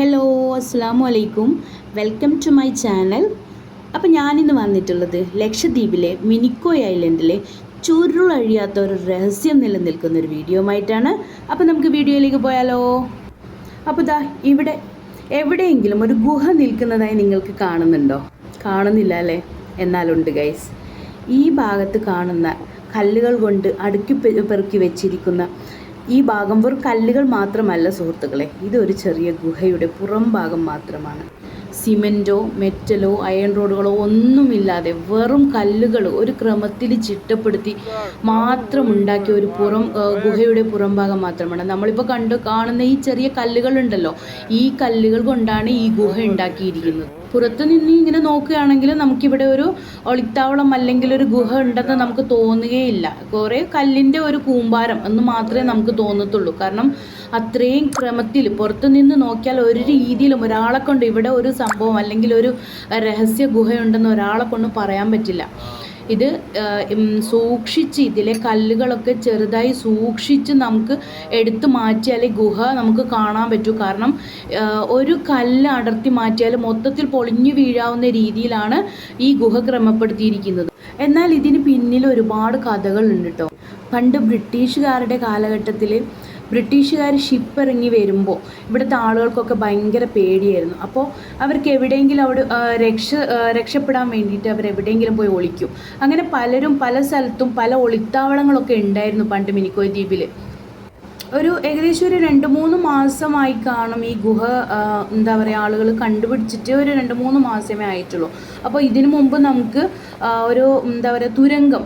Hello അസ്സാം വലൈക്കും welcome to my channel അപ്പോൾ ഞാനിന്ന് വന്നിട്ടുള്ളത് ലക്ഷദ്വീപിലെ മിനിക്കോ ഐലൻഡിലെ ചുരുളഴിയാത്ത ഒരു രഹസ്യം നിലനിൽക്കുന്ന ഒരു വീഡിയോ ആയിട്ടാണ് അപ്പോൾ നമുക്ക് വീഡിയോയിലേക്ക് പോയാലോ? അപ്പോൾ ദാ ഇവിടെ എവിടെയെങ്കിലും ഒരു ഗുഹ നിൽക്കുന്നതായി നിങ്ങൾക്ക് കാണുന്നുണ്ടോ? കാണുന്നില്ല അല്ലേ? എന്നാലുണ്ട് ഗൈസ് ഈ ഭാഗത്ത് കാണുന്ന കല്ലുകൾ കൊണ്ട് അടുക്കി പെറുക്കി വെച്ചിരിക്കുന്ന ഈ ഭാഗം വെറും കല്ലുകൾ മാത്രമല്ല സുഹൃത്തുക്കളെ. ഇതൊരു ചെറിയ ഗുഹയുടെ പുറം ഭാഗം മാത്രമാണ്. സിമെന്റോ മെറ്റലോ അയൺ റോഡുകളോ ഒന്നുമില്ലാതെ വെറും കല്ലുകൾ ഒരു ക്രമത്തിൽ ചിട്ടപ്പെടുത്തി മാത്രം ഉണ്ടാക്കിയ ഒരു പുറം ഗുഹയുടെ പുറം ഭാഗം മാത്രമാണ്. നമ്മളിപ്പോൾ കണ്ടു കാണുന്ന ഈ ചെറിയ കല്ലുകളുണ്ടല്ലോ. ഈ കല്ലുകൾ കൊണ്ടാണ് ഈ ഗുഹ ഉണ്ടാക്കിയിരിക്കുന്നത്. പുറത്തു നിന്ന് ഇങ്ങനെ നോക്കുകയാണെങ്കിൽ നമുക്കിവിടെ ഒരു ഒളിത്താവളം അല്ലെങ്കിൽ ഒരു ഗുഹ ഉണ്ടെന്ന് നമുക്ക് തോന്നുകയില്ല. കുറേ കല്ലിന്റെ ഒരു കൂമ്പാരം എന്ന് മാത്രമേ നമുക്ക് തോന്നത്തുള്ളൂ. കാരണം അത്രയും ക്രമത്തിൽ പുറത്തു നിന്ന് നോക്കിയാൽ ഒരു രീതിയിലും ഒരാളെ കൊണ്ട് ഇവിടെ ഒരു സംഭവം അല്ലെങ്കിൽ ഒരു രഹസ്യ ഗുഹയുണ്ടെന്ന് ഒരാളെ കൊണ്ട് പറയാൻ പറ്റില്ല. ഇത് സൂക്ഷിച്ച് ഇതിലെ കല്ലുകളൊക്കെ ചെറുതായി സൂക്ഷിച്ച് നമുക്ക് എടുത്തു മാറ്റിയാലേ ഗുഹ നമുക്ക് കാണാൻ പറ്റൂ. കാരണം ഒരു കല്ല് അടർത്തി മാറ്റിയാൽ മൊത്തത്തിൽ പൊളിഞ്ഞു വീഴാവുന്ന രീതിയിലാണ് ഈ ഗുഹ ക്രമപ്പെടുത്തിയിരിക്കുന്നത്. എന്നാൽ ഇതിന് പിന്നിൽ ഒരുപാട് കഥകളുണ്ട് കേട്ടോ പണ്ട് ബ്രിട്ടീഷുകാരുടെ കാലഘട്ടത്തിൽ ബ്രിട്ടീഷുകാർ ഷിപ്പ് ഇറങ്ങി വരുമ്പോൾ ഇവിടുത്തെ ആളുകൾക്കൊക്കെ ഭയങ്കര പേടിയായിരുന്നു. അപ്പോൾ അവർക്ക് എവിടെയെങ്കിലും അവിടെ രക്ഷ രക്ഷപ്പെടാൻ വേണ്ടിയിട്ട് അവർ എവിടെയെങ്കിലും പോയി ഒളിക്കും. അങ്ങനെ പലരും പല സ്ഥലത്തും പല ഒളിത്താവളങ്ങളൊക്കെ ഉണ്ടായിരുന്നു പണ്ട് മിനിക്കോയ് ദ്വീപിൽ ഒരു ഏകദേശം ഒരു രണ്ട് മൂന്ന് മാസമായി കാണും ഈ ഗുഹ എന്താ പറയുക ആളുകൾ കണ്ടുപിടിച്ചിട്ട് ഒരു രണ്ട് മൂന്ന് മാസമേ ആയിട്ടുള്ളൂ. അപ്പോൾ ഇതിനു മുമ്പ് നമുക്ക് ഒരു എന്താ പറയുക തുരങ്കം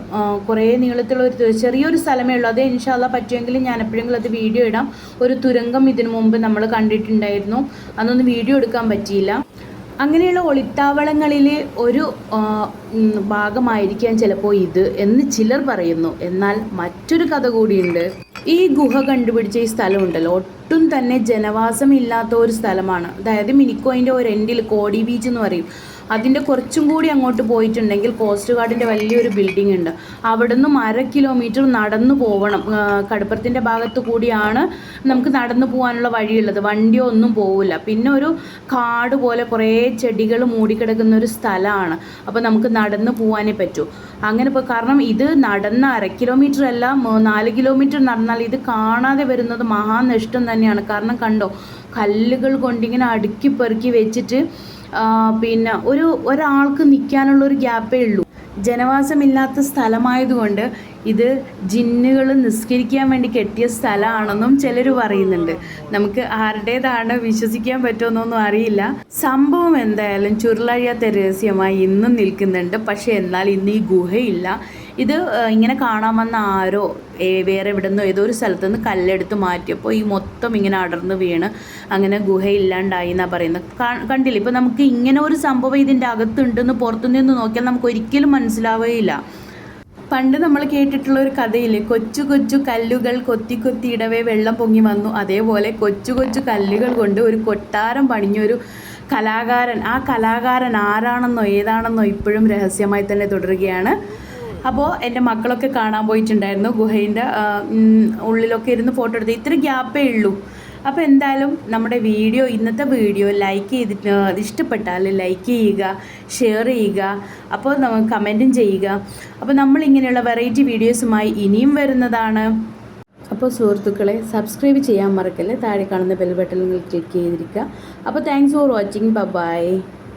കുറേ നീളത്തിലുള്ള ഒരു ചെറിയൊരു സ്ഥലമേ ഉള്ളൂ. അത് ഇൻഷാല്ല പറ്റുമെങ്കിൽ ഞാൻ എപ്പോഴെങ്കിലും അത് വീഡിയോ ഇടാം. ഒരു തുരങ്കം ഇതിനു മുമ്പ് നമ്മൾ കണ്ടിട്ടുണ്ടായിരുന്നു. അന്നൊന്നും വീഡിയോ എടുക്കാൻ പറ്റിയില്ല. അങ്ങനെയുള്ള ഒളിത്താവളങ്ങളിലെ ഒരു ഭാഗമായിരിക്കാം ചിലപ്പോൾ ഇത് എന്ന് ചിലർ പറയുന്നു. എന്നാൽ മറ്റൊരു കഥ കൂടിയുണ്ട്. ഈ ഗുഹ കണ്ടുപിടിച്ച ഈ സ്ഥലമുണ്ടല്ലോ. ഒട്ടും തന്നെ ജനവാസമില്ലാത്ത ഒരു സ്ഥലമാണ്. അതായത് മിനിക്കോയിന്റെ ഒരു എൻഡിൽ കോടി ബീച്ച് എന്ന് പറയും. അതിന്റെ കുറച്ചും കൂടി അങ്ങോട്ട് പോയിട്ടുണ്ടെങ്കിൽ കോസ്റ്റ് ഗാർഡിന്റെ വലിയൊരു ബിൽഡിംഗ് ഉണ്ട്. അവിടെ നിന്നും അര കിലോമീറ്റർ നടന്നു പോകണം കടുപ്പത്തിന്റെ ഭാഗത്ത് കൂടിയാണ് നമുക്ക് നടന്നു പോകാനുള്ള വഴിയുള്ളത്. വണ്ടിയോ ഒന്നും പോവില്ല. പിന്നെ ഒരു കാട് പോലെ കുറേ ചെടികൾ മൂടിക്കിടക്കുന്ന ഒരു സ്ഥലമാണ്. അപ്പോൾ നമുക്ക് നടന്നു പോകാനേ പറ്റൂ. അങ്ങനെ ഇപ്പോൾ കാരണം ഇത് നടന്ന അര കിലോമീറ്റർ അല്ല നാല് കിലോമീറ്റർ നടന്നാൽ ഇത് കാണാതെ വരുന്നത് മഹാനഷ്ടം തന്നെയാണ്. കാരണം കണ്ടോ കല്ലുകൾ കൊണ്ടിങ്ങനെ അടുക്കി പെറുക്കി വെച്ചിട്ട് പിന്നെ ഒരു ഒരാൾക്ക് നിൽക്കാനുള്ള ഒരു ഗ്യാപ്പേ ഉള്ളൂ. ജനവാസമില്ലാത്ത സ്ഥലമായതുകൊണ്ട് ഇത് ജിന്നുകൾ നിസ്കരിക്കാൻ വേണ്ടി കെട്ടിയ സ്ഥലമാണെന്നും ചിലർ പറയുന്നുണ്ട്. നമുക്ക് ആരുടേതാണ് വിശ്വസിക്കാൻ പറ്റുമെന്നൊന്നും അറിയില്ല. സംഭവം എന്തായാലും ചുരുളഴിയാത്ത രഹസ്യമായി ഇന്നും നിൽക്കുന്നുണ്ട്. പക്ഷേ എന്നാൽ ഇന്ന് ഈ ഗുഹയില്ല. ഇത് ഇങ്ങനെ കാണാൻ ആരോ വേറെ എവിടെ നിന്നോ ഏതോ ഒരു സ്ഥലത്ത് നിന്ന് കല്ലെടുത്ത് മാറ്റിയപ്പോൾ ഈ മൊത്തം ഇങ്ങനെ അടർന്ന് വീണ് അങ്ങനെ ഗുഹയില്ലാണ്ടായി എന്നാണ് പറയുന്നത് കണ്ടില്ല? ഇപ്പോൾ നമുക്ക് ഇങ്ങനെ ഒരു സംഭവം ഇതിന്റെ അകത്തുണ്ടെന്ന് പുറത്തുനിന്ന് നോക്കിയാൽ നമുക്ക് ഒരിക്കലും മനസ്സിലാവുകയില്ല. പണ്ട് നമ്മൾ കേട്ടിട്ടുള്ള ഒരു കഥയില്ലേ? കൊച്ചു കൊച്ചു കല്ലുകൾ കൊത്തി കൊത്തി ഇടവേ വെള്ളം പൊങ്ങി വന്നു. അതേപോലെ കൊച്ചു കൊച്ചു കല്ലുകൾ കൊണ്ട് ഒരു കൊട്ടാരം പണിഞ്ഞൊരു കലാകാരൻ. ആ കലാകാരൻ ആരാണെന്നോ ഏതാണെന്നോ ഇപ്പോഴും രഹസ്യമായി തന്നെ തുടരുകയാണ്. അപ്പോൾ എന്റെ മക്കളൊക്കെ കാണാൻ പോയിട്ടുണ്ടായിരുന്നു ഗുഹേന്റെ ഉള്ളിലൊക്കെ ഇരുന്ന് ഫോട്ടോ എടുത്ത് ഇത്ര ഗ്യാപ്പേ ഉള്ളൂ. അപ്പോൾ എന്തായാലും നമ്മുടെ വീഡിയോ ഇന്നത്തെ വീഡിയോ ലൈക്ക് ചെയ്തിട്ട് ഇഷ്ടപ്പെട്ടാൽ ലൈക്ക് ചെയ്യുക ഷെയർ ചെയ്യുക അപ്പോൾ നമുക്ക് കമന്റും ചെയ്യുക. അപ്പോൾ നമ്മളിങ്ങനെയുള്ള വെറൈറ്റി വീഡിയോസുമായി ഇനിയും വരുന്നതാണ്. അപ്പോൾ സുഹൃത്തുക്കളെ സബ്സ്ക്രൈബ് ചെയ്യാൻ മറക്കല്ലേ? താഴെ കാണുന്ന ബെൽ ബട്ടണിൽ ക്ലിക്ക് ചെയ്തിരിക്കുക. അപ്പോൾ താങ്ക്സ് ഫോർ വാച്ചിങ് ബൈ